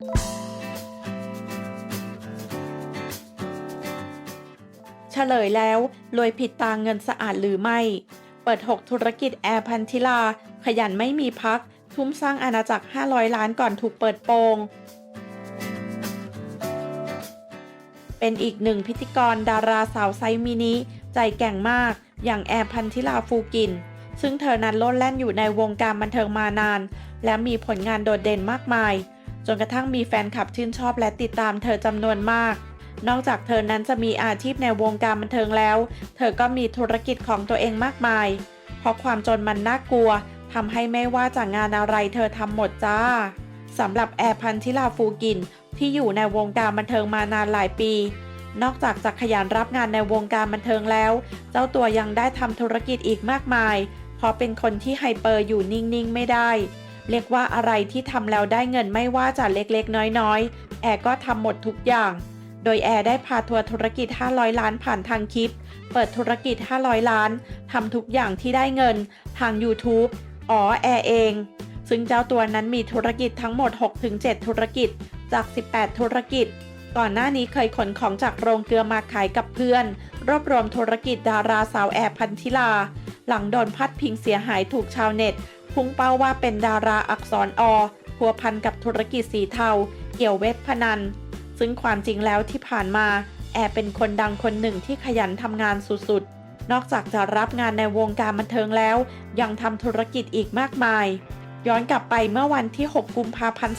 เฉลยแล้วรวยผิดตาเงินสะอาดหรือไม่ เปิด 6 ธุรกิจแอร์พันธิลา ขยันไม่มีพัก ทุ่มสร้างอาณาจักร 500 ล้านก่อนถูกเปิดโปง เป็นอีกหนึ่งพิธีกรดาราสาวไซมินิ ใจแกร่งมากอย่างแอร์พันธิลาฟูกิน ซึ่งเธอนั้นโลดแล่นอยู่ในวงการบันเทิงมานาน และมีผลงานโดดเด่นมากมาย จนกระทั่งมีแฟนคลับชื่นชอบและติดตามเธอจำนวนมาก นอกจากเธอนั้นจะมีอาชีพในวงการบันเทิงแล้ว เธอก็มีธุรกิจของตัวเองมากมาย เพราะความจนมันน่ากลัวทำให้ไม่ว่าจากงานอะไรเธอทำหมดจ้าสำหรับแอร์พันธิลาฟูกิน ที่อยู่ในวงการบันเทิงมานานหลายปี นอกจากจะขยันรับงานในวงการบันเทิงแล้ว เจ้าตัวยังได้ทำธุรกิจอีกมากมาย เพราะเป็นคนที่ไฮเปอร์อยู่นิ่งๆไม่ได้ เรียกว่าอะไรที่ทำแล้วได้เงินไม่ว่าจะเล็กๆ น้อยๆ แอร์ก็ทำหมดทุกอย่าง โดยแอร์ได้พาทัวร์ธุรกิจ 500 ล้านผ่านทางคลิป เปิดธุรกิจ 500 ล้านทำทุกอย่างที่ได้เงิน ทาง YouTube อ๋อแอร์เอง ซึ่งเจ้าตัวนั้นมีธุรกิจทั้งหมด 6-7 ธุรกิจจาก 18 ธุรกิจ ก่อนหน้านี้เคยขนของจากโรงเกลือมาขายกับเพื่อน รวบรวมธุรกิจดาราสาวแอร์พันธิลา หลังโดนพัดพิงเสียหายถูกชาวเน็ต พุ่งเป้าว่าเป็นดาราอักษรอพัวพันกับธุรกิจสีเทา เกี่ยวเว็บพนัน ซึ่งความจริงแล้วที่ผ่านมา แอร์เป็นคนดังคนหนึ่งที่ขยันทำงานสุดๆ นอกจากจะรับงานในวงการบันเทิงแล้ว ยังทำธุรกิจอีกมากมาย ย้อนกลับไปเมื่อวันที่ 6 กุมภาพันธ์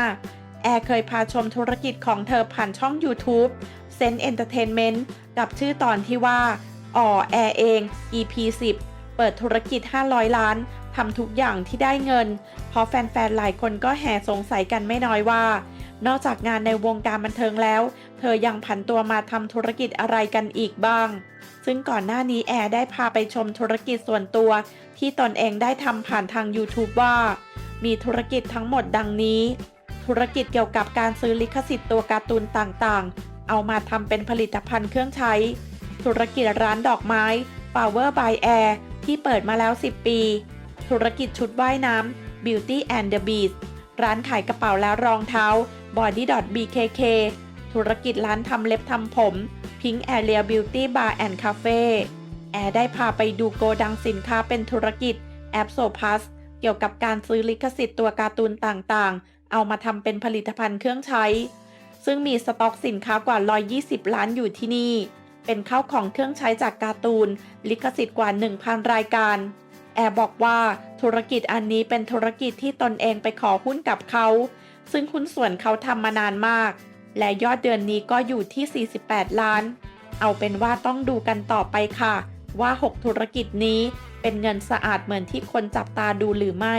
2565 แอร์เคยพาชมธุรกิจของเธอผ่านช่อง YouTube Sense Entertainment กับชื่อตอนที่ว่าอ๋อแอร์เอง EP 10 เปิดธุรกิจ 500 ล้านทำทุกอย่างที่ได้เงิน เพราะแฟนๆ หลายคนก็แห่สงสัยกันไม่น้อยว่า นอกจากงานในวงการบันเทิงแล้ว เธอยังผันตัวมาทำธุรกิจอะไรกันอีกบ้าง ซึ่งก่อนหน้านี้แอร์ได้พาไปชมธุรกิจส่วนตัว ที่ตนเองได้ทำผ่านทาง YouTube ว่า มีธุรกิจทั้งหมดดังนี้ ธุรกิจเกี่ยวกับการซื้อลิขสิทธิ์ตัวการ์ตูนต่างๆ เอามาทำเป็นผลิตภัณฑ์เครื่องใช้ ธุรกิจร้านดอกไม้ Power by Air ที่เปิดมาแล้ว 10 ปี ธุรกิจชุดว่ายน้ำ Beauty and the Beast ร้านขายกระเป๋าและรองเท้า Body BKK ธุรกิจร้านทำเล็บทำผม Pink Area Beauty Bar and Cafe แอร์ได้พาไปดูโกดังสินค้าเป็นธุรกิจแอปโซพัสเกี่ยวกับการซื้อลิขสิทธิ์ตัวการ์ตูนต่างๆ เอามาทำเป็นผลิตภัณฑ์เครื่องใช้ ซึ่งมีสต็อกสินค้ากว่า 120 ล้านอยู่ที่นี่ เป็นข้าวของเครื่องใช้จากการ์ตูน ลิขสิทธิ์กว่า 1,000 รายการ แอร์บอกว่าธุรกิจอันนี้เป็นธุรกิจที่ตนเองไปขอหุ้นกับเขา ซึ่งหุ้นส่วนเขาทำมานานมาก และยอดเดือนนี้ก็อยู่ที่ 48 ล้าน เอาเป็นว่าต้องดูกันต่อไปค่ะ ว่า 6 ธุรกิจนี้เป็นเงินสะอาดเหมือนที่คนจับตาดูหรือไม่